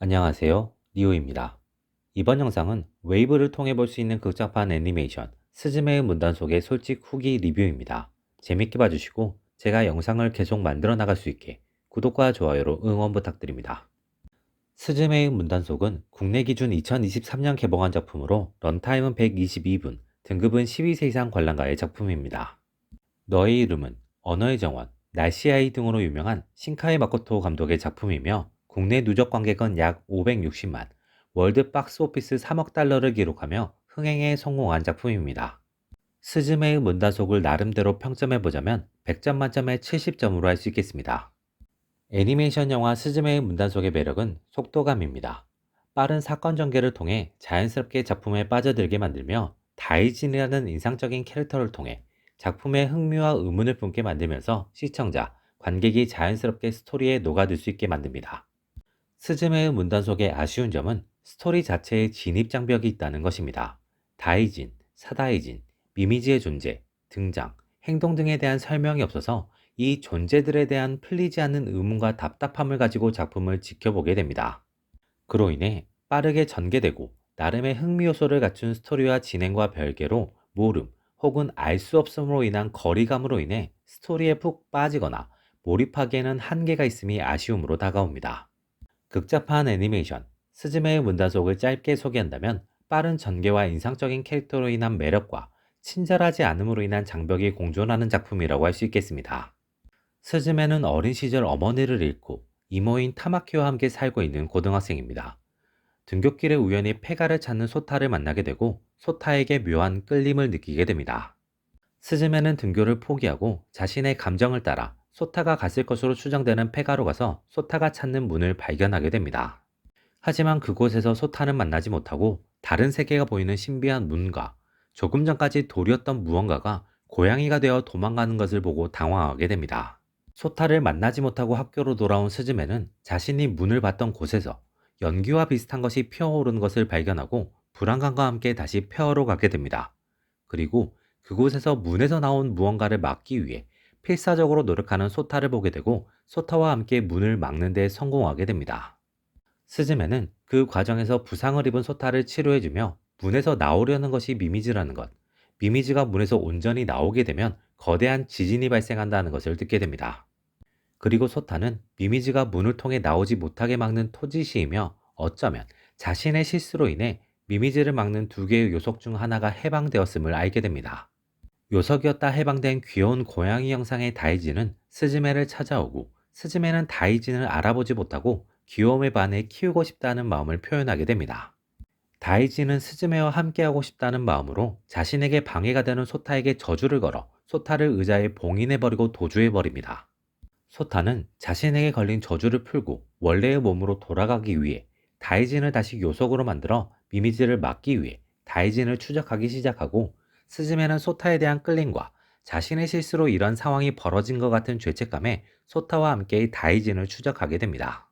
안녕하세요. 리오입니다. 이번 영상은 웨이브를 통해 볼 수 있는 극장판 애니메이션 스즈메의 문단 속의 솔직 후기 리뷰입니다. 재밌게 봐주시고 제가 영상을 계속 만들어 나갈 수 있게 구독과 좋아요로 응원 부탁드립니다. 스즈메의 문단 속은 국내 기준 2023년 개봉한 작품으로 런타임은 122분, 등급은 12세 이상 관람가의 작품입니다. 너의 이름은 언어의 정원, 날씨 아이 등으로 유명한 신카이 마코토 감독의 작품이며 국내 누적 관객은 약 560만, 월드 박스 오피스 3억 달러를 기록하며 흥행에 성공한 작품입니다. 스즈메의 문단속을 나름대로 평점해보자면 100점 만점에 70점으로 할 수 있겠습니다. 애니메이션 영화 스즈메의 문단속의 매력은 속도감입니다. 빠른 사건 전개를 통해 자연스럽게 작품에 빠져들게 만들며 다이진이라는 인상적인 캐릭터를 통해 작품의 흥미와 의문을 품게 만들면서 시청자, 관객이 자연스럽게 스토리에 녹아들 수 있게 만듭니다. 스즈메의 문단 속의 아쉬운 점은 스토리 자체에 진입 장벽이 있다는 것입니다. 다이진, 사다이진, 미미지의 존재, 등장, 행동 등에 대한 설명이 없어서 이 존재들에 대한 풀리지 않는 의문과 답답함을 가지고 작품을 지켜보게 됩니다. 그로 인해 빠르게 전개되고 나름의 흥미 요소를 갖춘 스토리와 진행과 별개로 모름 혹은 알 수 없음으로 인한 거리감으로 인해 스토리에 푹 빠지거나 몰입하기에는 한계가 있음이 아쉬움으로 다가옵니다. 극자판 애니메이션 스즈메의 문단속을 짧게 소개한다면 빠른 전개와 인상적인 캐릭터로 인한 매력과 친절하지 않음으로 인한 장벽이 공존하는 작품이라고 할 수 있겠습니다. 스즈메는 어린 시절 어머니를 잃고 이모인 타마키와 함께 살고 있는 고등학생입니다. 등굣길에 우연히 폐가를 찾는 소타를 만나게 되고 소타에게 묘한 끌림을 느끼게 됩니다. 스즈메는 등교를 포기하고 자신의 감정을 따라 소타가 갔을 것으로 추정되는 폐가로 가서 소타가 찾는 문을 발견하게 됩니다. 하지만 그곳에서 소타는 만나지 못하고 다른 세계가 보이는 신비한 문과 조금 전까지 돌이었던 무언가가 고양이가 되어 도망가는 것을 보고 당황하게 됩니다. 소타를 만나지 못하고 학교로 돌아온 스즈메는 자신이 문을 봤던 곳에서 연기와 비슷한 것이 피어오르는 것을 발견하고 불안감과 함께 다시 폐허로 가게 됩니다. 그리고 그곳에서 문에서 나온 무언가를 막기 위해 필사적으로 노력하는 소타를 보게 되고 소타와 함께 문을 막는 데 성공하게 됩니다. 스즈메는 그 과정에서 부상을 입은 소타를 치료해주며 문에서 나오려는 것이 미미즈라는 것, 미미즈가 문에서 온전히 나오게 되면 거대한 지진이 발생한다는 것을 듣게 됩니다. 그리고 소타는 미미즈가 문을 통해 나오지 못하게 막는 토지시이며 어쩌면 자신의 실수로 인해 미미즈를 막는 두 개의 요석 중 하나가 해방되었음을 알게 됩니다. 요석이었다 해방된 귀여운 고양이 형상의 다이지는 스즈메를 찾아오고 스즈메는 다이진을 알아보지 못하고 귀여움에 반해 키우고 싶다는 마음을 표현하게 됩니다. 다이지는 스즈메와 함께하고 싶다는 마음으로 자신에게 방해가 되는 소타에게 저주를 걸어 소타를 의자에 봉인해버리고 도주해버립니다. 소타는 자신에게 걸린 저주를 풀고 원래의 몸으로 돌아가기 위해 다이진을 다시 요석으로 만들어 미미지를 막기 위해 다이진을 추적하기 시작하고 스즈메는 소타에 대한 끌림과 자신의 실수로 이런 상황이 벌어진 것 같은 죄책감에 소타와 함께 다이진을 추적하게 됩니다.